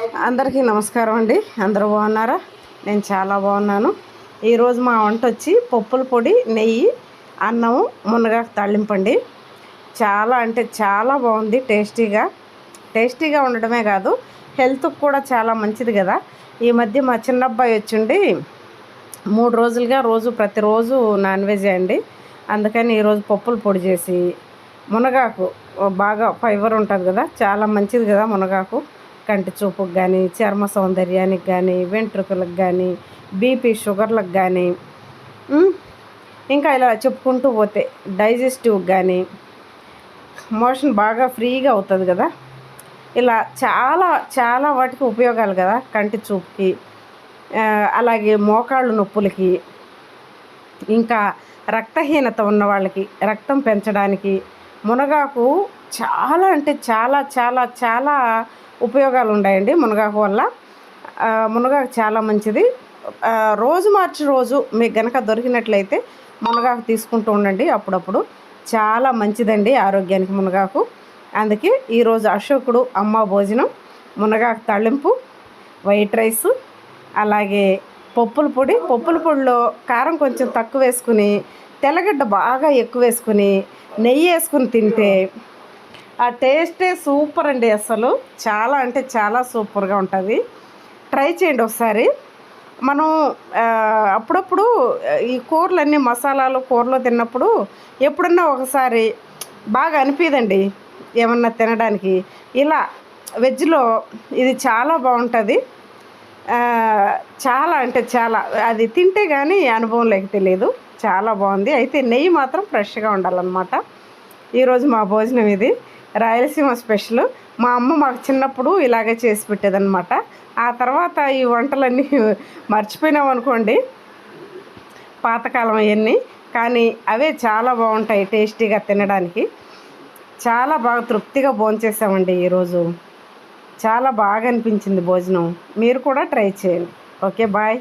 అందరికీ నమస్కారం అండి. అందరూ బాగున్నారా? నేను చాలా బాగున్నాను. ఈరోజు మా వంట వచ్చి పప్పుల పొడి నెయ్యి అన్నం మునగాకు తాళింపండి చాలా అంటే చాలా బాగుంది టేస్టీగా. టేస్టీగా ఉండడమే కాదు హెల్త్కి కూడా చాలా మంచిది కదా. ఈ మధ్య మా చిన్న అబ్బాయి వచ్చిండి మూడు రోజులుగా రోజు ప్రతిరోజు నాన్ వెజ్ అండి. అందుకని ఈరోజు పప్పుల పొడి చేసి మునగాకు బాగా ఫైబర్ ఉంటుంది కదా చాలా మంచిది కదా మునగాకు. కంటి చూపుకు కానీ చర్మ సౌందర్యానికి కానీ వెంట్రుకలకు కానీ బీపీ షుగర్లకు కానీ ఇంకా ఇలా చెప్పుకుంటూ పోతే డైజెస్టివ్కి కానీ మోషన్ బాగా ఫ్రీగా అవుతుంది కదా. ఇలా చాలా చాలా వాటికి ఉపయోగాలు కదా కంటి చూపుకి అలాగే మోకాళ్ళు నొప్పులకి ఇంకా రక్తహీనత ఉన్న వాళ్ళకి రక్తం పెంచడానికి మునగాకు చాలా అంటే చాలా చాలా చాలా ఉపయోగాలు ఉన్నాయండి మునగాకు వల్ల. మునగాకు చాలా మంచిది. రోజు మార్చి రోజు మీకు గనక దొరికినట్లయితే మునగాకు తీసుకుంటూ ఉండండి అప్పుడప్పుడు. చాలా మంచిదండి ఆరోగ్యానికి మునగాకు. అందుకే ఈరోజు అశోకుడు అమ్మ భోజనం మునగాకు తళింపు వైట్ రైస్ అలాగే పప్పుల పొడి. పప్పుల పొడిలో కారం కొంచెం తక్కువ వేసుకుని తెల్లగడ్డ బాగా ఎక్కువ వేసుకుని నెయ్యి వేసుకుని తింటే ఆ టేస్టే సూపర్ అండి అసలు. చాలా అంటే చాలా సూపర్గా ఉంటుంది. ట్రై చేయండి ఒకసారి. మనం అప్పుడప్పుడు ఈ కూరలన్నీ మసాలాలు కూరలో తిన్నప్పుడు ఎప్పుడన్నా ఒకసారి బాగా అనిపిదండి ఏమన్నా తినడానికి. ఇలా వెజ్లో ఇది చాలా బాగుంటుంది. చాలా అంటే చాలా. అది తింటే కానీ అనుభవం లేక తెలియదు. చాలా బాగుంది. అయితే నెయ్యి మాత్రం ఫ్రెష్గా ఉండాలన్నమాట. ఈరోజు మా భోజనం ఇది. రాయలసీమ స్పెషల్. మా అమ్మ మాకు చిన్నప్పుడు ఇలాగే చేసి పెట్టేదనమాట ఆ తర్వాత ఈ వంటలన్నీ మర్చిపోయినాం అనుకోండి. పాతకాలం అవన్నీ. కానీ అవే చాలా బాగుంటాయి టేస్టీగా తినడానికి. చాలా బాగా తృప్తిగా భోంచేసామండి ఈరోజు. చాలా బాగా అనిపించింది భోజనం. మీరు కూడా ట్రై చేయండి. Okay bye.